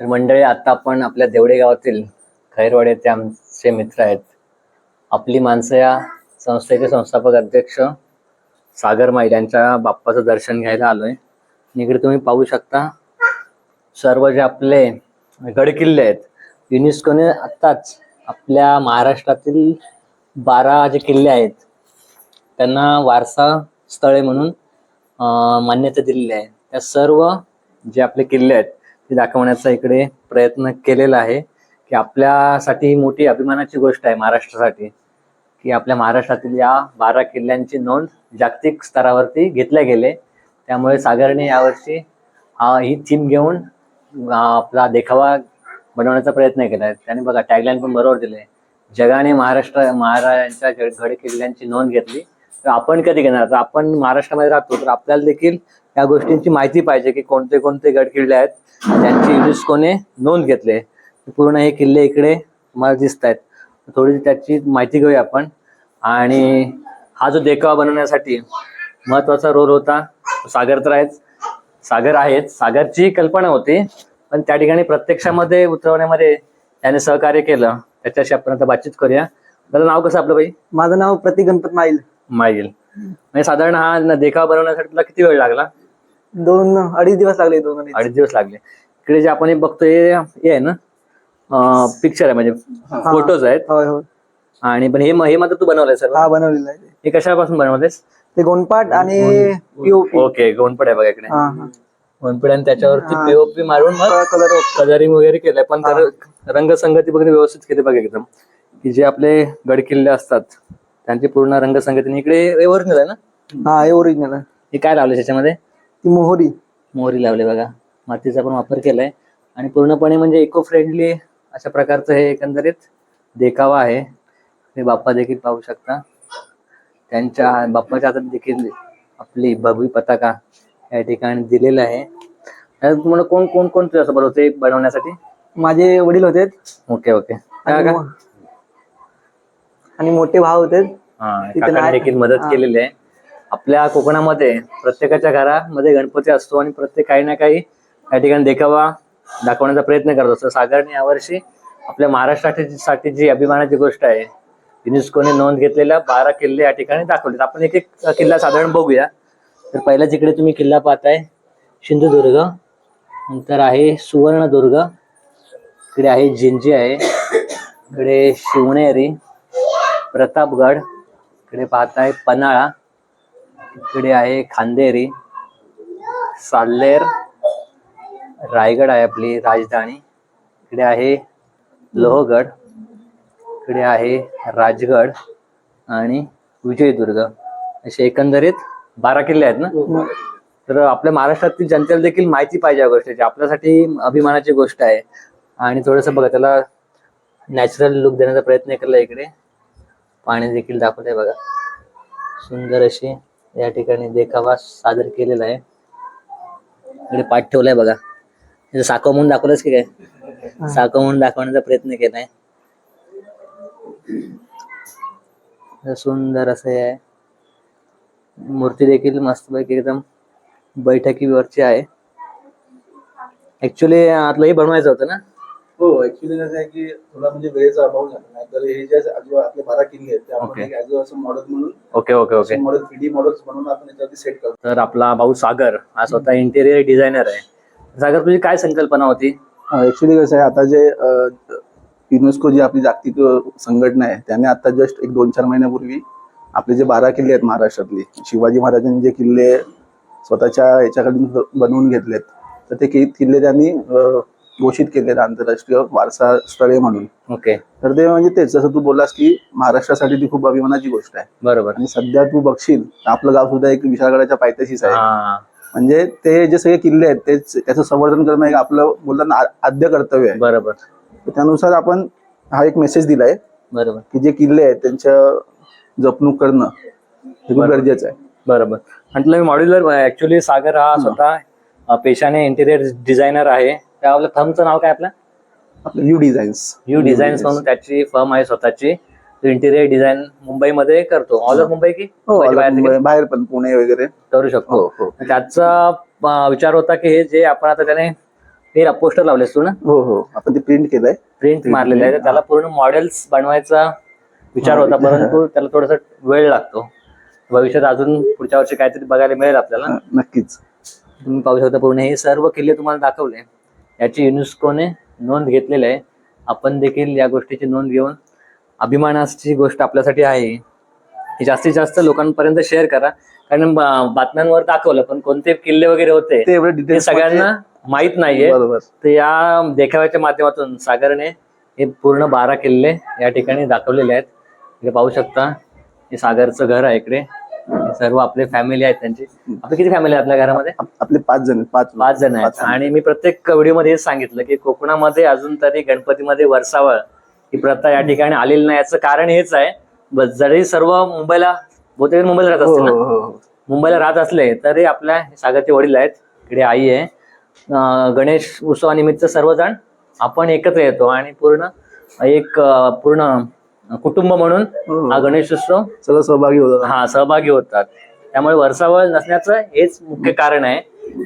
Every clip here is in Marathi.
तर मंडळी आता आपण आपल्या देवडे गावातील खैरवाडे ते आमचे मित्र आहेत. आपली माणसं या संस्थेचे संस्थापक अध्यक्ष सागर माईल यांच्या बाप्पाचं दर्शन घ्यायला आलोय. आणि इकडे तुम्ही पाहू शकता सर्व जे आपले गडकिल्ले आहेत युनेस्कोने आत्ताच आपल्या महाराष्ट्रातील बारा जे किल्ले आहेत त्यांना वारसा स्थळे म्हणून मान्यता दिलेली आहे. त्या सर्व जे आपले किल्ले आहेत ते दाखवण्याचा इकडे प्रयत्न केलेला आहे की आपल्यासाठी ही मोठी अभिमानाची गोष्ट आहे महाराष्ट्रासाठी की आपल्या महाराष्ट्रातील या बारा किल्ल्यांची नोंद जागतिक स्तरावरती घेतल्या गेले. त्यामुळे सागरने यावर्षी हा ही थीम घेऊन आपला देखावा बनवण्याचा प्रयत्न केला. आहे त्याने बघा टॅगलाईन पण बरोबर दिले. जगाने महाराष्ट्र महाराजांच्या गड किल्ल्यांची नोंद घेतली. तर आपण कधी घेणार? तर आपण महाराष्ट्रामध्ये राहतो तर आपल्याला देखील या गोष्टींची माहिती पाहिजे की कोणते कोणते गड किल्ले आहेत. त्यांची युनेस्कोने नोंद घेतले. पूर्ण हे किल्ले इकडे तुम्हाला दिसत आहेत थोडी त्याची माहिती घेऊया आपण. आणि हा जो देखावा बनवण्यासाठी महत्त्वाचा रोल होता सागर तर आहेच. सागर आहेत सागरची कल्पना होती. पण त्या ठिकाणी प्रत्यक्षामध्ये उतरवण्यामध्ये त्याने सहकार्य केलं. त्याच्याशी आपण आता बातचीत करूया. त्याचं नाव कसं आपलं बाई? माझं नाव प्रतीक गणपत माईल. मागील म्हणजे साधारण हा देखावा बनवण्यासाठी तुला किती वेळ लागला? दोन अडीच दिवस लागले दोन अडीच. अडीच दिवस लागले. इकडे जे आपण हे बघतोय हे आहे ना? पिक्चर आहे म्हणजे फोटोज आहेत. होय होय. आणि पण हे म- हे मात्र तू बनवलंय सर हा बनवलेला आहे ते. हे कशापासून बनवलेस ते गोंडपाट आणि पीओपी ओके गोंडपड आहे बघा इकडे. हा हा. गोंडपड आणि त्याच्यावरती हा. पीओपी मारून मग कलर कलरिंग वगैरे केलंय. पण तर रंगसंगती वगैरे व्यवस्थित केली बघा एकदम. की जे आपले गडकिल्ले असतात त्यांची पूर्ण रंगसंगती. इकडे ओरिजिनल आहे ना? हा हे ओरिजिनल आहे. हे काय लावले त्याच्यामध्ये? ती मोहरी. मोहरी लावले बघा. मातीचा पण वापर केलाय. आणि पूर्णपणे म्हणजे इको फ्रेंडली अशा प्रकारचं हे एकंदरीत देखावा आहे. हे बाप्पा देखील पाहू शकता. त्यांच्या बाप्पाच्या हातात देखील आपली भगवी पताका या ठिकाणी दिलेलं आहे. तुम्हाला कोण कोण कोण तुझ्यासोबत होते बनवण्यासाठी? माझे वडील होते. Okay okay. आणि मोठे भाव होते. देखील मदत. केलेली आहे. आपल्या कोकणामध्ये प्रत्येकाच्या घरामध्ये गणपती असतो आणि प्रत्येक काही ना काही या ठिकाणी देखावा दाखवण्याचा प्रयत्न करत असतो. सागरने यावर्षी आपल्या महाराष्ट्रासाठी जी अभिमानाची गोष्ट आहे युनेस्कोने नोंद घेतलेल्या बारा किल्ले या ठिकाणी दाखवले आपण एक एक किल्ला साधारण बघूया. तर पहिल्या जिकडे तुम्ही किल्ला पाहताय सिंधुदुर्ग नंतर आहे सुवर्णदुर्ग इकडे आहे जिंजी आहे इकडे शिवनेरी प्रतापगड इकडे पाहताय पन्हाळा इकडे आहे खांदेरी साल्लेर रायगड आहे आपली राजधानी. इकडे आहे लोहगड इकडे आहे राजगड आणि विजयदुर्ग. असे एकंदरीत बारा किल्ले आहेत ना? तर आपल्या महाराष्ट्रातील जनतेला देखील माहिती पाहिजे या गोष्टीची. आपल्यासाठी अभिमानाची गोष्ट आहे. आणि थोडस बघा त्याला नॅचरल लुक देण्याचा प्रयत्न केला इकडे. पाणी देखील दाखवत बघा. सुंदर अशी या ठिकाणी देखावा सादर केलेला आहे. इकडे पाठ ठेवलाय बघा. साखव म्हणून दाखवलंच की काय? साखव म्हणून दाखवण्याचा प्रयत्न केलाय. सुंदर असं हे आहे. मूर्ती देखील मस्तपैकी एकदम बैठकीवरची आहे. ऍक्च्युली आतलं हे बनवायचं होतं ना? हो ऍक्च्युली कसं आहे की थोडा म्हणजे वेळेचा अभाव झाला. नाही तर हे जे आजू आपले बारा किल्ले आहेत ते आपण Okay. एक असं मॉडेल म्हणून okay okay okay model three D models बनवून आपण याच्यावरती सेट करतो. तर आपला भाऊ सागर हा स्वतः इंटेरियर डिझायनर आहे. सागर तुझी काय संकल्पना होती? ऍक्च्युली कसं आहे आता जे युनेस्को जी आपली जागतिक अ, संघटना आहे त्याने आता जस्ट एक दोन चार महिन्यापूर्वी आपले जे बारा किल्ले आहेत महाराष्ट्रातले शिवाजी महाराजांनी जे किल्ले स्वतःच्या याच्याकडून बनवून घेतलेत तर ते कि- किल्ले त्यांनी अ, घोषित केलेत आंतरराष्ट्रीय वारसा स्थळे म्हणून. ओके. तर ते म्हणजे तेच जसं तू बोललास की महाराष्ट्रासाठी ती खूप अभिमानाची गोष्ट आहे. बरोबर. आणि सध्या तू बघशील आपलं गाव सुद्धा एक विशाळगडाच्या पायथ्याशीच आहे. म्हणजे ते जे सगळे किल्ले आहेत तेच त्याचं संवर्धन करणं एक आपलं बोलताना आद्य कर्तव्य आहे. बरोबर. त्यानुसार आपण हा एक मेसेज दिलाय बरोबर. की जे किल्ले आहेत त्यांच्या जपणूक करणं हे खूप. गरजेचं आहे. बरोबर. म्हटलं मी मॉड्युलर ऍक्च्युली सागर हा स्वतः पेशाने इंटेरियर डिझायनर आहे. त्या आपल्या फर्मचं नाव काय आपलं? आपलं यू डिझाईन्स यू डिझाईन्स म्हणून त्याची फर्म आहे स्वतःची. इंटेरियर डिझाईन मुंबईमध्ये करतो. ऑल ओव्हर मुंबई की? हो बाहेर मुंबई- पण पुणे वगैरे. करू शकतो. हो हो. त्याचा विचार होता की हे जे आपण आता त्याने हे पोस्टर लावलेस तू ना? हो हो. आपण ते प्रिंट केलंय. प्रिंट मारलेलं आहे. त्याला पूर्ण मॉडेल्स बनवायचा विचार होता. परंतु त्याला थोडासा वेळ लागतो. भविष्यात अजून पुढच्या वर्षी काहीतरी बघायला मिळेल आपल्याला. नक्कीच. तुम्ही पाहू शकता पूर्ण हे सर्व किल्ले तुम्हाला दाखवले. याची युनेस्कोने नोंद घेतलेली आहे. आपण देखील या गोष्टीची नोंद घेऊन अभिमानाची गोष्ट आपल्यासाठी आहे. ही जास्तीत जास्त लोकांपर्यंत शेअर करा. कारण बातम्यांवर दाखवलं पण कोणते किल्ले वगैरे होते ते सगळ्यांना माहीत नाहीये. बरोबर. तर या देखाव्याच्या माध्यमातून सागरने हे पूर्ण बारा किल्ले या ठिकाणी दाखवलेले आहेत. इकडे पाहू शकता हे सागरचं घर आहे इकडे. सर्व आपले फॅमिली आहेत त्यांची. आपली किती फॅमिली आहे आपल्या घरामध्ये? आप- आपले पाच जण पाच पाच जण आहेत. आणि मी प्रत्येक व्हिडिओमध्ये सांगितलं की कोकणामध्ये अजून तरी गणपतीमध्ये वर्षावळ ही प्रथा या ठिकाणी आलेली नाही. याचं कारण हेच आहे जरी सर्व मुंबईला बहुतेक मुंबईला राहत हो असतील ना? हो हो. मुंबईला राहत असले तरी आपल्या सागरचे वडील आहेत इकडे आई आहे. गणेश उत्सवानिमित्त सर्वजण आपण एकत्र येतो आणि पूर्ण एक पूर्ण कुटुंब म्हणून हो. हा गणेश उत्सव सगळं सहभागी होतात. हा सहभागी होतात. त्यामुळे वर्षावळ नसण्याचं हेच मुख्य कारण आहे.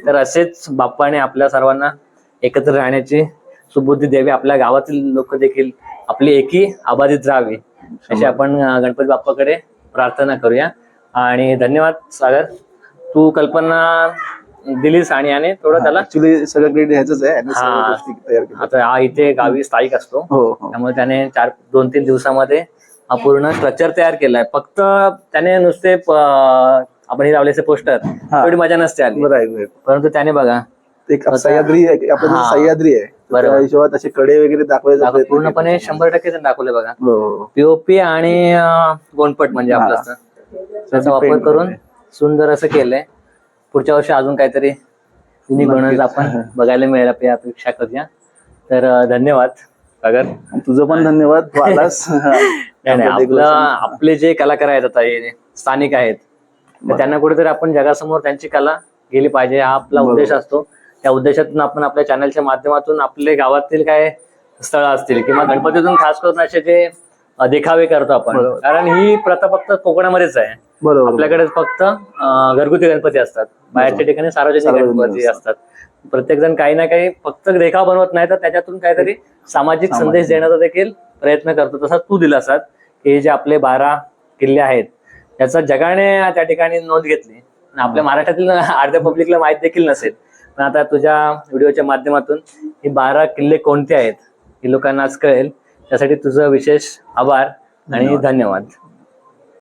तर असेच बाप्पाने आपल्या सर्वांना एकत्र राहण्याची सुबुद्धी द्यावी. आपल्या गावातील लोक देखील आपली एकी अबाधित राहावी. अशी आपण गणपती बाप्पाकडे प्रार्थना करूया. आणि धन्यवाद सागर. तू कल्पना दिलीस आणि याने थोडं त्याला ऍक्च्युली सगळं क्रेडिट ह्याच आहे हा. तयार आता हा इथे गावी स्थायिक असतो हो हो त्यामुळे त्याने चार दोन तीन दिवसामध्ये हा पूर्ण स्ट्रक्चर तयार केलाय फक्त त्याने नुसते आपण हे लावलेले पोस्टर. थोडी मजा नसते आली. परंतु त्याने बघा एक सह्याद्री आहे, आपलं हा. जसं सह्याद्री आहे बरोबर. हिशोबात असे कडे वगैरे दाखवायचा दाखव- प्रयत्न पूर्णपणे. शंभर टक्के दाखवले बघा हो, हो पीओपी आणि गोंडपट म्हणजे आपलं. त्याचा वापर करून. सुंदर असं केलंय पुढच्या वर्षी अजून काहीतरी युनिक बनवायचं आपण बघायला मिळेल आपली अपेक्षा करूया. तर धन्यवाद. सागर? तुझं पण धन्यवाद आपलं आपले जे कलाकार आहेत आता हे स्थानिक आहेत तर त्यांना कुठेतरी आपण जगासमोर त्यांची कला गेली पाहिजे हा आपला. उद्देश असतो. त्या उद्देशातून आपण आपल्या चॅनलच्या माध्यमातून आपले गावातील काय स्थळ असतील किंवा गणपतीतून खास करून असे जे देखावे करतो आपण. बरोबर. कारण ही प्रथा फक्त कोकणामध्येच आहे. बरोबर. आपल्याकडे फक्त अ, घरगुती गणपती असतात. बाहेरच्या ठिकाणी सार्वजनिक सार्वजनिक गणपती असतात. प्रत्येक जण काही ना काही फक्त देखाव बनवत नाही तर त्याच्यातून काहीतरी सामाजिक सामाजिक. संदेश देण्याचा देखील प्रयत्न करतो. तसा तू दिलासात की हे जे आपले बारा किल्ले आहेत त्याचा जगाने त्या ठिकाणी नोंद घेतली. आणि आपल्या महाराष्ट्रातील अर्ध्या पब्लिकला माहीत देखील नसेल. पण आता तुझ्या व्हिडिओच्या माध्यमातून ही बारा किल्ले कोणते आहेत हे लोकांना आज कळेल. त्यासाठी तुझं विशेष आभार आणि धन्यवाद.